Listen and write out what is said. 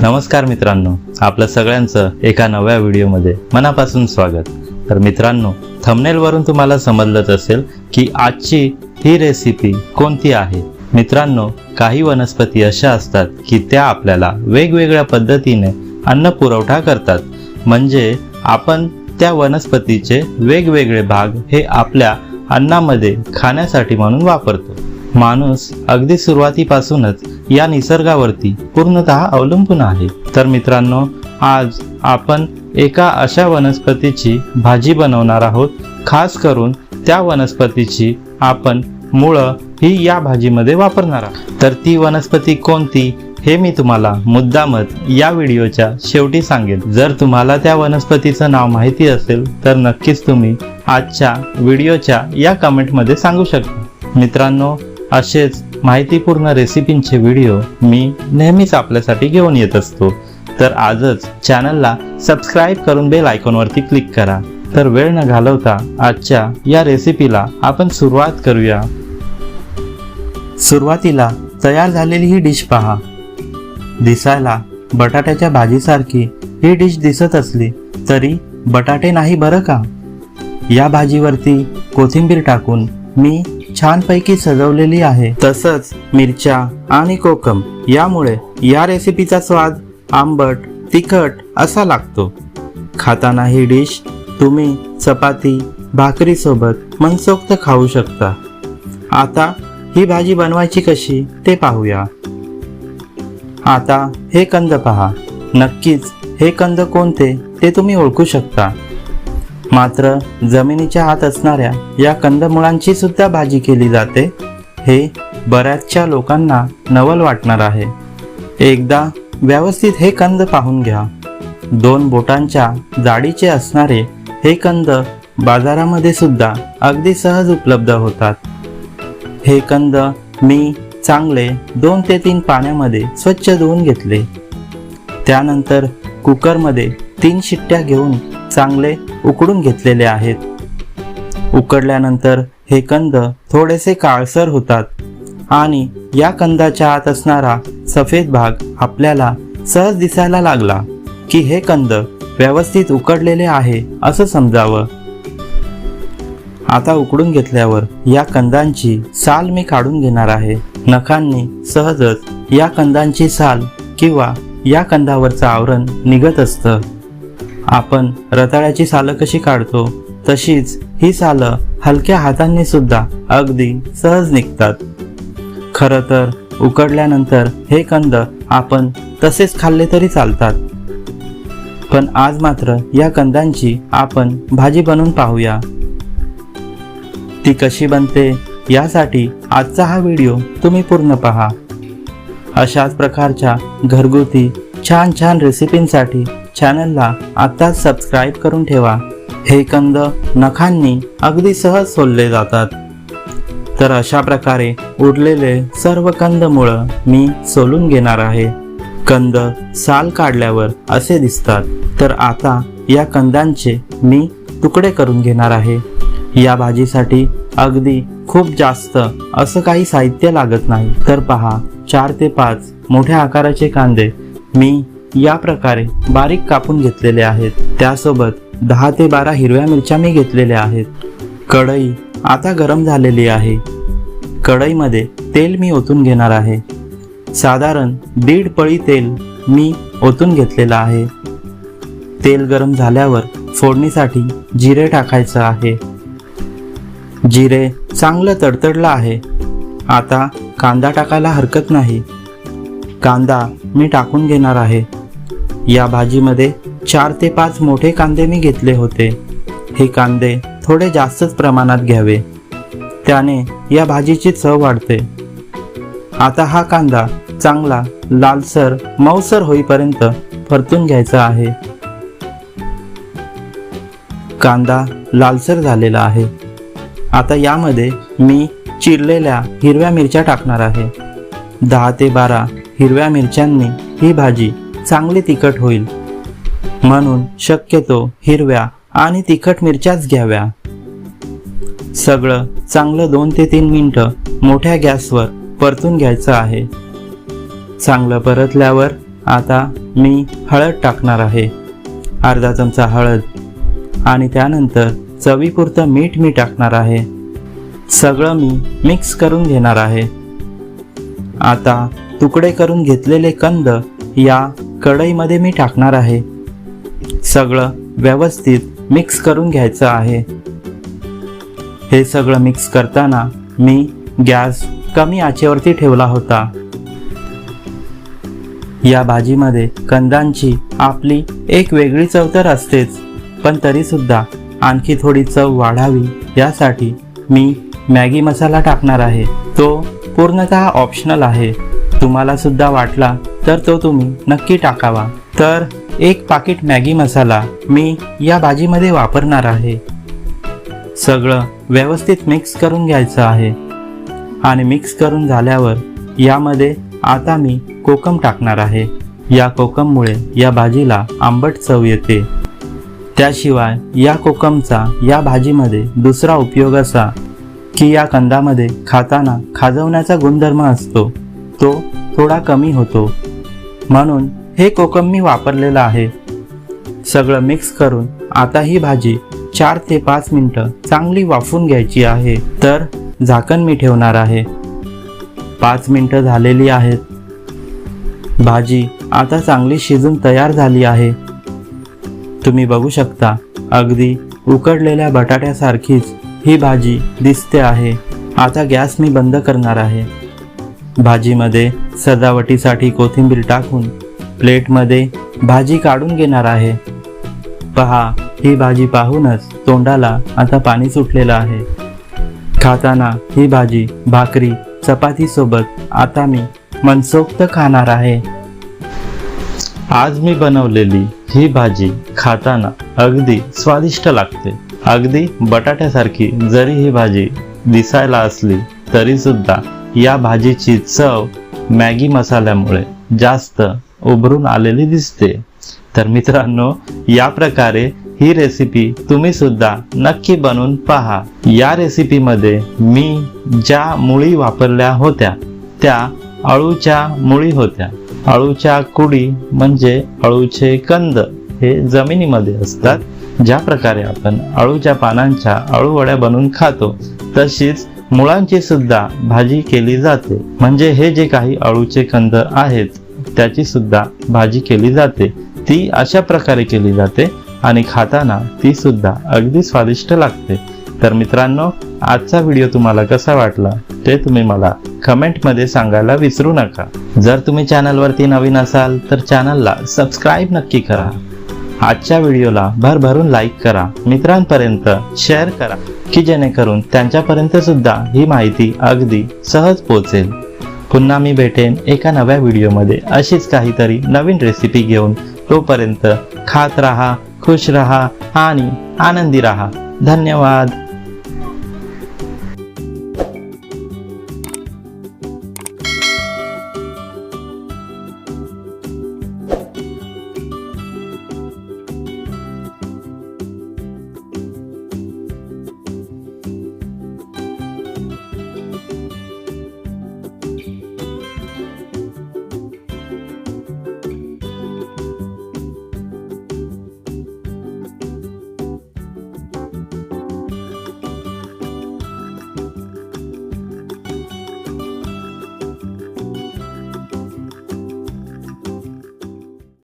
नमस्कार मित्रांनो आपलं सगळ्यांचं एका नव्या व्हिडिओमध्ये मनापासून स्वागत. तर मित्रांनो थंबनेलवरून तुम्हाला समजलंच असेल की आजची ही रेसिपी कोणती आहे. मित्रांनो काही वनस्पती अशा असतात की त्या आपल्याला वेगवेगळ्या पद्धतीने अन्न पुरवठा करतात. म्हणजे आपण त्या वनस्पतीचे वेगवेगळे भाग हे आपल्या अन्नामध्ये खाण्यासाठी म्हणून वापरतो. माणूस अगदी सुरुवातीपासूनच या निसर्गावरती पूर्णतः अवलंबून आहे. तर मित्रांनो आज आपण एका अशा वनस्पतीची भाजी बनवणार आहोत. खास करून त्या वनस्पतीची आपण मुळं ही या भाजीमध्ये वापरणार आहोत. तर ती वनस्पती कोणती हे मी तुम्हाला मुद्दामत या व्हिडिओच्या शेवटी सांगेन. जर तुम्हाला त्या वनस्पतीचं नाव माहिती असेल तर नक्कीच तुम्ही आजच्या व्हिडिओच्या या कमेंटमध्ये सांगू शकता. मित्रांनो असेच माहितीपूर्ण रेसिपींचे व्हिडिओ मी नेहमीच आपल्यासाठी घेऊन येत असतो. तर आजच चॅनलला सबस्क्राईब करून बेल आयकॉनवरती क्लिक करा. तर वेळ न घालवता आजच्या या रेसिपीला आपण सुरुवात करूया. सुरुवातीला तयार झालेली ही डिश पहा. दिसायला बटाट्याच्या भाजीसारखी ही डिश दिसत असली तरी बटाटे नाही बरं का? या भाजीवरती कोथिंबीर टाकून मी छानपैकी सजवलेली आहे. तसंच मिरच्या आणि कोकम यामुळे या रेसिपीचा स्वाद आंबट तिखट असा लागतो. खाताना ही डिश तुम्ही चपाती भाकरीसोबत मनसोक्त खाऊ शकता. आता ही भाजी बनवायची कशी ते पाहूया. आता हे कंद पहा. नक्कीच हे कंद कोणते ते तुम्ही ओळखू शकता. मात्र जमिनीच्या आत असणाऱ्या या कंदमुळांची सुद्धा भाजी केली जाते हे बऱ्याचशा लोकांना नवल वाटणार आहे. एकदा व्यवस्थित हे कंद पाहून घ्या. दोन बोटांच्या जाडीचे असणारे हे कंद बाजारामध्ये सुद्धा अगदी सहज उपलब्ध होतात. हे कंद मी चांगले दोन ते तीन पाण्यामध्ये स्वच्छ धुवून घेतले. त्यानंतर कुकरमध्ये तीन शिट्ट्या घेऊन चांगले उकडून घेतलेले आहेत. उकडल्यानंतर हे कंद थोडेसे काळसर होतात आणि या कंदाच्या आत असणारा सफेद भाग आपल्याला सहज दिसायला लागला की हे कंद व्यवस्थित उकडलेले आहे असं समजावं. आता उकडून घेतल्यावर या कंदांची साल मी काढून घेणार आहे. नखांनी सहजच या कंदांची साल किंवा या कंदावरचं आवरण निघत असतं. आपण रताळ्याची सालं कशी काढतो तशीच ही सालं हलक्या हातांनी सुद्धा अगदी सहज निघतात. खरं तर उकडल्यानंतर हे कंद आपण तसेच खाल्ले तरी चालतात. पण आज मात्र या कंदांची आपण भाजी बनवून पाहूया. ती कशी बनते यासाठी आजचा हा व्हिडिओ तुम्ही पूर्ण पहा. अशाच प्रकारच्या घरगुती छान छान रेसिपींसाठी चॅनलला आत्ताच सबस्क्राईब करून ठेवा. हे कंद नखांनी अगदी सहज सोलले जातात. तर अशा प्रकारे उरलेले सर्व कंदमुळं मी सोलून घेणार आहे. कंद साल काढल्यावर असे दिसतात. तर आता या कंदांचे मी तुकडे करून घेणार आहे. या भाजीसाठी अगदी खूप जास्त असं काही साहित्य लागत नाही. तर पहा चार ते पाच मोठ्या आकाराचे कांदे मी या प्रकारे बारीक कापून घेतलेले आहेत. त्यासोबत दहा ते बारा हिरव्या मिरच्या मी घेतलेल्या आहेत. कढई आता गरम झालेली आहे. कढईमध्ये तेल मी ओतून घेणार आहे. साधारण दीड पळी तेल मी ओतून घेतलेलं आहे. तेल गरम झाल्यावर फोडणीसाठी जिरे टाकायचं आहे. जिरे चांगलं तडतडलं आहे. आता कांदा टाकायला हरकत नाही. कांदा मी टाकून घेणार आहे. या भाजीमध्ये चार ते पाच मोठे कांदे मी घेतले होते. हे कांदे थोडे जास्तच प्रमाणात घ्यावे. त्याने या भाजीची चव वाढते. आता हा कांदा चांगला लालसर मऊसर होईपर्यंत परतून घ्यायचा आहे. कांदा लालसर झालेला आहे. आता यामध्ये मी चिरलेल्या हिरव्या मिरच्या टाकणार आहे. दहा ते बारा हिरव्या मिरच्यांनी ही भाजी चांगली तिखट होईल. म्हणून शक्यतो हिरव्या आणि तिखट मिरच्याच घ्याव्या. सगळं चांगलं दोन ते तीन मिनटं मोठ्या गॅसवर परतून घ्यायचं आहे. चांगलं परतल्यावर आता मी हळद टाकणार आहे. अर्धा चमचा हळद. आणि त्यानंतर चवीपुरतं मीठ मी टाकणार आहे. सगळं मी मिक्स करून घेणार आहे. आता तुकडे करून घेतलेले कंद या कढईमध्ये मी टाकणार आहे. सगळं व्यवस्थित मिक्स करून घ्यायचं आहे. हे सगळं मिक्स करताना मी गॅस कमी आचेवरती ठेवला होता. या भाजीमध्ये कंदांची आपली एक वेगळी चव तर असतेच पण तरीसुद्धा आणखी थोडी चव वाढावी यासाठी मी मॅगी मसाला टाकणार आहे. तो पूर्णतः ऑप्शनल आहे. तुम्हाला सुद्धा वाटला तर तो तुम्ही नक्की टाकावा. तर एक पाकिट मॅगी मसाला मी या भाजीमध्ये वापरणार आहे. सगळं व्यवस्थित मिक्स करून घ्यायचं आहे. आणि मिक्स करून झाल्यावर यामध्ये आता मी कोकम टाकणार आहे. या कोकममुळे या भाजीला आंबट चव येते. त्याशिवाय या कोकमचा या भाजीमध्ये दुसरा उपयोग असा की या कंदामध्ये खाताना खाजवण्याचा गुणधर्म असतो. तो थोडा कमी होतो. म्हणून हे कोकम मी वापरलेलं आहे. सगळं मिक्स करून आता ही भाजी चार ते पाच मिनटं चांगली वाफून घ्यायची आहे. तर झाकण मी ठेवणार आहे. पाच मिनटं झालेली आहेत. भाजी आता चांगली शिजून तयार झाली आहे. तुम्ही बघू शकता अगदी उकडलेल्या बटाट्यासारखीच ही भाजी दिसते आहे. आता गॅस मी बंद करणार आहे. भाजीमध्ये सजावटीसाठी कोथिंबीर टाकून प्लेटमध्ये भाजी काढून घेणार आहे. पहा ही भाजी पाहूनच तोंडाला आता पाणी सुटलेलं आहे. खाताना ही भाजी भाकरी चपातीसोबत आता मी मनसोक्त खाणार आहे. आज मी बनवलेली ही भाजी खाताना अगदी स्वादिष्ट लागते. अगदी बटाट्यासारखी जरी ही भाजी दिसायला असली तरी सुद्धा या भाजीची चव मॅगी मसाल्यामुळे जास्त उभरून आलेली दिसते. तर मित्रांनो या प्रकारे ही रेसिपी तुम्ही सुद्धा नक्की बनवून पहा. या रेसिपीमध्ये मी ज्या मुळी वापरल्या होत्या त्या अळूच्या मुळी होत्या. अळूच्या कुडी म्हणजे अळूचे कंद हे जमिनीमध्ये असतात. ज्या प्रकारे आपण अळूच्या पानांच्या अळूवड्या बनवून खातो तशीच मुळांची सुद्धा भाजी केली जाते. म्हणजे हे जे काही अळूचे कंद आहेत त्याची सुद्धा भाजी केली जाते. ती अशा प्रकारे केली जाते आणि खाताना ती सुद्धा अगदी स्वादिष्ट लागते. तर मित्रांनो आजचा व्हिडिओ तुम्हाला कसा वाटला ते तुम्ही मला कमेंटमध्ये सांगायला विसरू नका. जर तुम्ही चॅनलवरती नवीन असाल तर चॅनलला सबस्क्राईब नक्की करा. आजच्या व्हिडिओला भरभरून लाईक करा. मित्रांपर्यंत शेअर करा की जेणेकरून त्यांच्यापर्यंत सुद्धा ही माहिती अगदी सहज पोहोचेल. पुन्हा मी भेटेन एका नव्या व्हिडिओमध्ये. अशीच काहीतरी नवीन रेसिपी घेऊन. तोपर्यंत खात राहा खुश राहा आणि आनंदी राहा. धन्यवाद.